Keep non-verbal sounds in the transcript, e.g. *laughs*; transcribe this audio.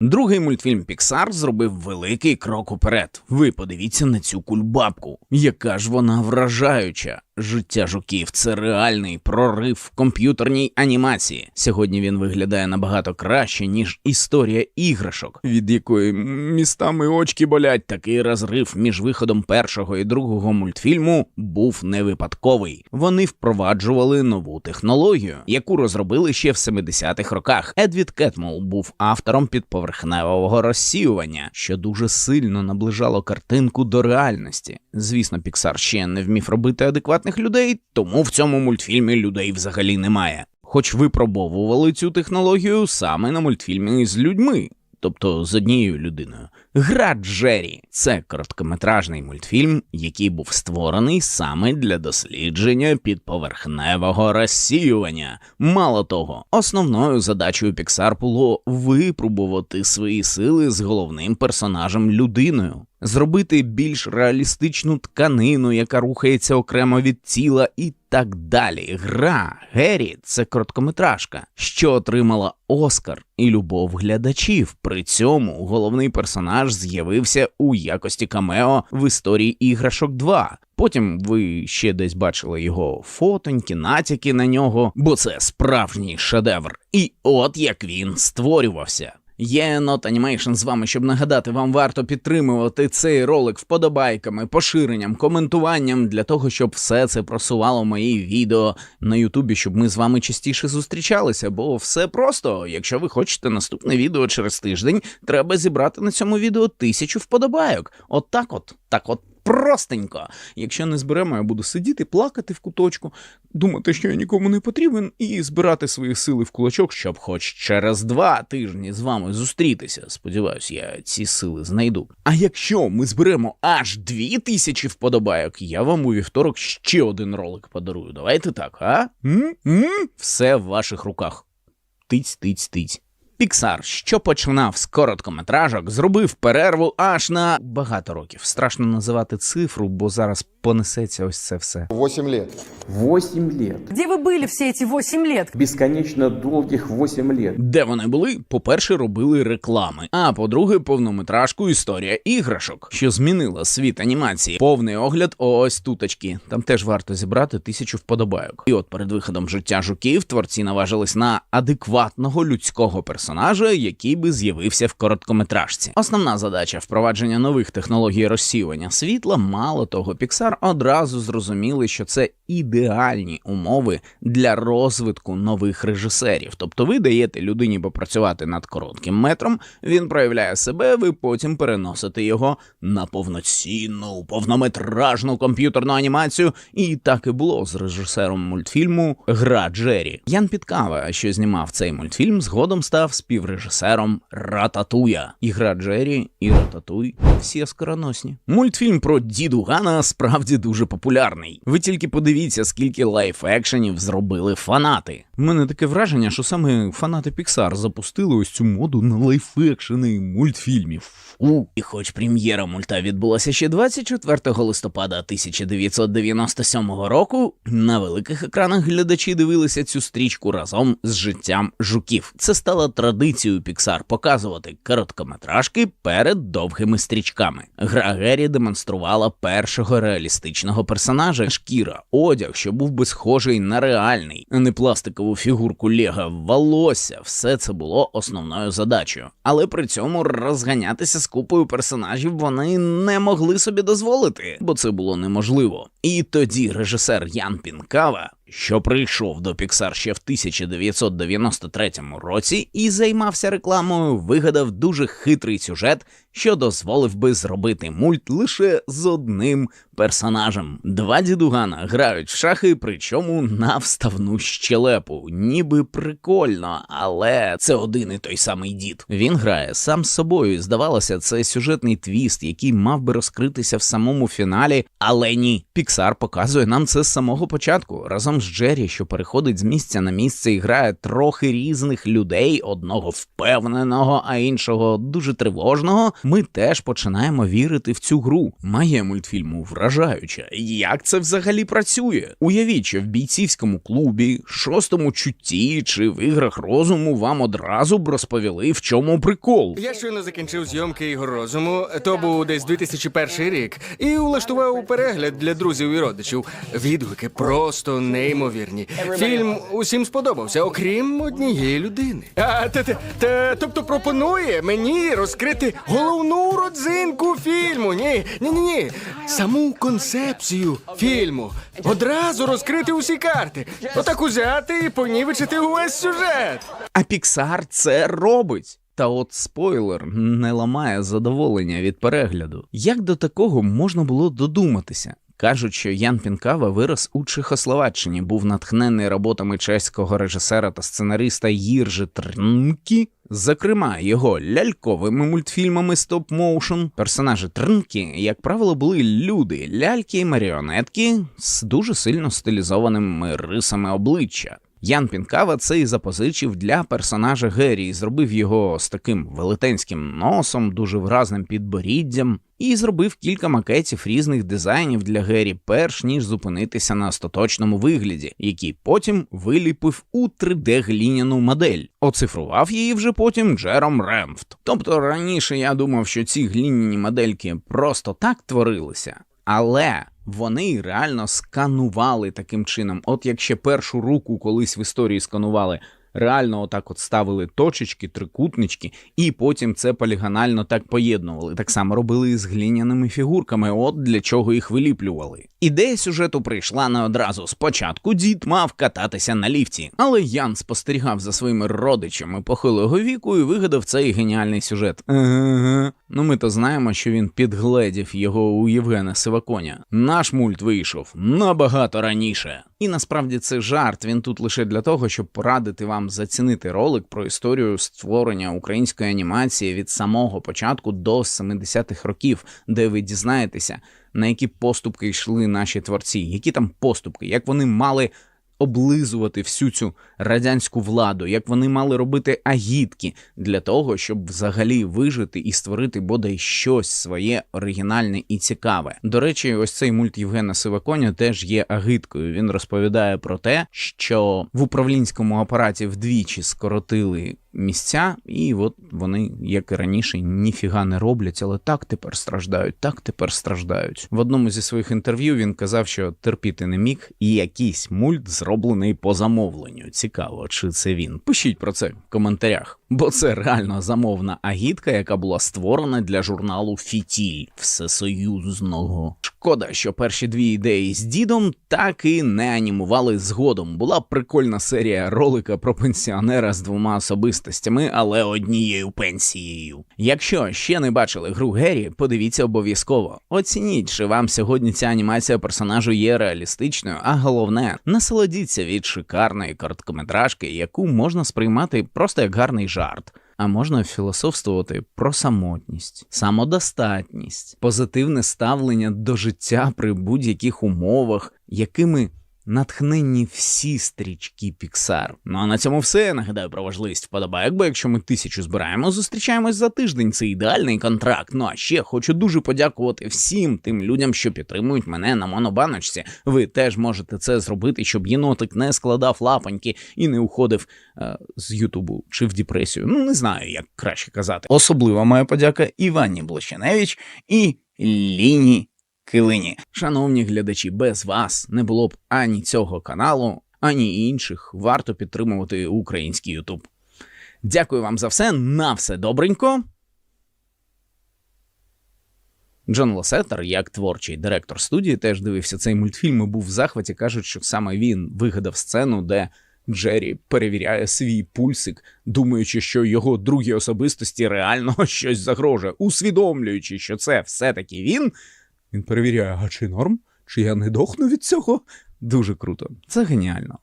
Другий мультфільм Pixar зробив великий крок уперед. Ви подивіться на цю кульбабку. Яка ж вона вражаюча. Життя жуків це реальний прорив в комп'ютерній анімації. Сьогодні він виглядає набагато краще, ніж історія іграшок, від якої містами очки болять. Такий розрив між виходом першого і другого мультфільму був не випадковий. Вони впроваджували нову технологію, яку розробили ще в 70-х роках. Едвід Кетмол був автором підповерхневого розсіювання, що дуже сильно наближало картинку до реальності. Звісно, Піксар ще не вмів робити адекватних людей, тому в цьому мультфільмі людей взагалі немає. Хоч випробовували цю технологію саме на мультфільмі з людьми, тобто з однією людиною. Гра Джері це короткометражний мультфільм, який був створений саме для дослідження підповерхневого розсіювання. Мало того, основною задачею Pixar було випробувати свої сили з головним персонажем людиною. Зробити більш реалістичну тканину, яка рухається окремо від тіла, і так далі. Гра Геррі це короткометражка, що отримала Оскар і любов глядачів. При цьому головний персонаж з'явився у якості камео в історії іграшок 2. Потім ви ще десь бачили його фотоньки, натяки на нього, бо це справжній шедевр. І от як він створювався. Є Not Animation з вами, щоб нагадати, вам варто підтримувати цей ролик вподобайками, поширенням, коментуванням для того, щоб все це просувало мої відео на Ютубі, щоб ми з вами частіше зустрічалися. Бо все просто, якщо ви хочете наступне відео через тиждень, треба зібрати на цьому відео тисячу вподобайок. От так от, так от. Простенько. Якщо не зберемо, я буду сидіти, плакати в куточку, думати, що я нікому не потрібен, і збирати свої сили в кулачок, щоб хоч через два тижні з вами зустрітися. Сподіваюсь, я ці сили знайду. А якщо ми зберемо аж дві тисячі вподобайок, я вам у вівторок ще один ролик подарую. Давайте так, а? М? М? Все в ваших руках. Тиць, тиць, тиць. Піксар, що починав з короткометражок, зробив перерву аж на багато років. Страшно називати цифру, бо зараз понесеться ось це все. 8 лет. 8 лет. Где вы были все эти 8 лет? Бесконечно долгих 8 лет. Де вони були? По-перше, робили реклами. А по-друге, повнометражку історія іграшок, що змінила світ анімації. Повний огляд ось туточки. Там теж варто зібрати тисячу вподобайок. І от перед виходом життя жуків творці наважились на адекватного людського персонажа, який би з'явився в короткометражці. Основна задача впровадження нових технологій розсіювання світла. Мало того, Pixar одразу зрозуміли, що це ідеальні умови для розвитку нових режисерів. Тобто ви даєте людині попрацювати над коротким метром, він проявляє себе, ви потім переносите його на повноцінну, повнометражну комп'ютерну анімацію. І так і було з режисером мультфільму Гра Джері. Ян Підкава, що знімав цей мультфільм, згодом став співрежисером Рататуя. І гра Джері, і Рататуй всі скороносні. Мультфільм про діду Гана справді дуже популярний. Ви тільки подивіться, скільки лайф-екшенів зробили фанати. У мене таке враження, що саме фанати Pixar запустили ось цю моду на лайф-екшени мультфільмів. Фу. І хоч прем'єра мульта відбулася ще 24 листопада 1997 року, на великих екранах глядачі дивилися цю стрічку разом з життям жуків. Це стало традицією Pixar показувати короткометражки перед довгими стрічками. Гра Геррі демонструвала першого реалістичного персонажа шкіра, одяг, що був би схожий на реальний, не пластикову фігурку Лега, волосся. Все це було основною задачею. Але при цьому розганятися з купою персонажів вони не могли собі дозволити, бо це було неможливо. І тоді режисер Ян Пінкава. Що прийшов до Pixar ще в 1993 році і займався рекламою, вигадав дуже хитрий сюжет, що дозволив би зробити мульт лише з одним персонажем. Два дідугана грають в шахи, причому на вставну щелепу. Ніби прикольно, але це один і той самий дід. Він грає сам з собою. і, Здавалося, це сюжетний твіст, який мав би розкритися в самому фіналі, але ні. Pixar показує нам це з самого початку разом з Джері, що переходить з місця на місце і грає трохи різних людей, одного впевненого, а іншого дуже тривожного. Ми теж починаємо вірити в цю гру. Магія мультфільму вражаюча. Як це взагалі працює? Уявіть, що в бійцівському клубі, шостому чутті чи в іграх розуму вам одразу б розповіли, в чому прикол. Я щойно закінчив зйомки ігор розуму. То був десь 2001 рік, і влаштував перегляд для друзів і родичів. Відгуки просто неймовірні. Фільм усім сподобався, окрім однієї людини. А те, те, те, тобто пропонує мені розкрити головну родзинку фільму. Ні, ні, ні, ні. Саму концепцію фільму. Одразу розкрити усі карти. Отак узяти і понівечити увесь сюжет. А Піксар це робить. Та от спойлер не ламає задоволення від перегляду. Як до такого можна було додуматися? Кажуть, що Ян Пінкава вирос у Чехословаччині, був натхнений роботами чеського режисера та сценариста Їржи Трнкі. Зокрема, його ляльковими мультфільмами стоп моушн. Персонажі Трнкі, як правило, були люди, ляльки і маріонетки з дуже сильно стилізованими рисами обличчя. Ян Пінкава це і запозичив для персонажа Геррі, і зробив його з таким велетенським носом, дуже вразним підборіддям, і зробив кілька макетів різних дизайнів для Геррі, перш ніж зупинитися на остаточному вигляді, який потім виліпив у 3D гліняну модель. Оцифрував її вже потім Джером Ремфт. Тобто раніше я думав, що ці гліняні модельки просто так творилися, але вони реально сканували таким чином. От як ще першу руку колись в історії сканували, реально отак от ставили точечки, трикутнички, і потім це полігонально так поєднували. Так само робили і з гліняними фігурками, от для чого їх виліплювали. Ідея сюжету прийшла не одразу. Спочатку дід мав кататися на ліфті, але Ян спостерігав за своїми родичами похилого віку і вигадав цей геніальний сюжет. Ну ми то знаємо, що він підгледів його у Євгена Сиваконя. Наш мульт вийшов набагато раніше. І насправді це жарт. Він тут лише для того, щоб порадити вам зацінити ролик про історію створення української анімації від самого початку до 70-х років, де ви дізнаєтеся, на які поступки йшли наші творці, які там поступки, як вони мали облизувати всю цю радянську владу, як вони мали робити агітки для того, щоб взагалі вижити і створити бодай щось своє оригінальне і цікаве. До речі, ось цей мульт Євгена Сиваконя теж є агиткою. Він розповідає про те, що в управлінському апараті вдвічі скоротили місця, і от вони, як і раніше, ніфіга не роблять, але так тепер страждають, так тепер страждають. В одному зі своїх інтерв'ю він казав, що терпіти не міг, і якийсь мульт зроблений по замовленню. Цікаво, чи це він. Пишіть про це в коментарях, бо це реально замовна агітка, яка була створена для журналу Фітіль всесоюзного. Шкода, що перші дві ідеї з дідом так і не анімували згодом. Була прикольна серія ролика про пенсіонера з двома особистостями, але однією пенсією. Якщо ще не бачили гру Геррі, подивіться обов'язково. Оцініть, чи вам сьогодні ця анімація персонажу є реалістичною, а головне, насолодіться від шикарної короткометражки, яку можна сприймати просто як гарний жарт. А можна філософствувати про самотність, самодостатність, позитивне ставлення до життя при будь-яких умовах, якими натхненні всі стрічки Pixar. Ну а на цьому все. Нагадаю про важливість вподобайок, бо якщо ми тисячу збираємо, зустрічаємось за тиждень. Це ідеальний контракт. Ну а ще хочу дуже подякувати всім тим людям, що підтримують мене на монобаночці. Ви теж можете це зробити, щоб єнотик не складав лапоньки і не уходив е, з Ютубу чи в депресію. Ну не знаю, як краще казати. Особлива моя подяка Івані Блощеневич і Ліні Килині. Шановні глядачі, без вас не було б ані цього каналу, ані інших. Варто підтримувати український Ютуб. Дякую вам за все. На все добренько. Джон Лосетер, як творчий директор студії, теж дивився цей мультфільм і був в захваті. Кажуть, що саме він вигадав сцену, де Джері перевіряє свій пульсик, думаючи, що його другій особистості реально *laughs* щось загрожує, усвідомлюючи, що це все-таки він. Він перевіряє, а чи норм? Чи я не дохну від цього? Дуже круто. Це геніально.